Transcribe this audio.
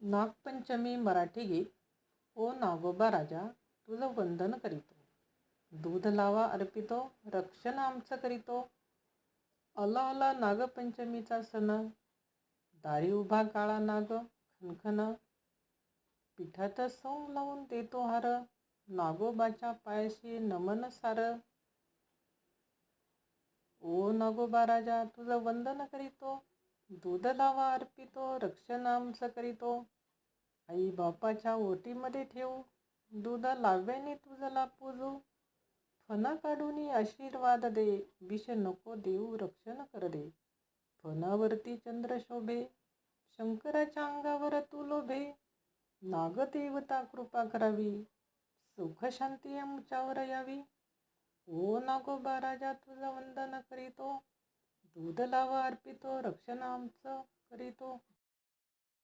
नागपंचमी मराठी गीत ओ नागोबा राजा तुझं वंदन करीतो. दूध लावा अर्पितो रक्षण आमचं करीतो. अला अला नागपंचमीचा सण. दारी उभा काळा नाग खनखन. पिठात सौ लावून देतो हार. नागोबाच्या पायाशी नमन सार. ओ नागोबा राजा तुझं वंदन करीतो. दूध लावा अर्पितो रक्षण आमचं करीतो आई बापाच्या ओटीमध्ये ठेवू दूध लाव्याने तुझला पूजू. फणा काढून आशीर्वाद दे विष नको देऊ रक्षण कर दे. फनावरती चंद्र शोभे शंकराच्या अंगावर तू लोभे. नागदेवता कृपा करावी सुख शांती आमच्यावर यावी. ओ नागोबा राजा तुझं वंदन करीतो. दूध लावा अर्पितो रक्षण आमचं करीतो.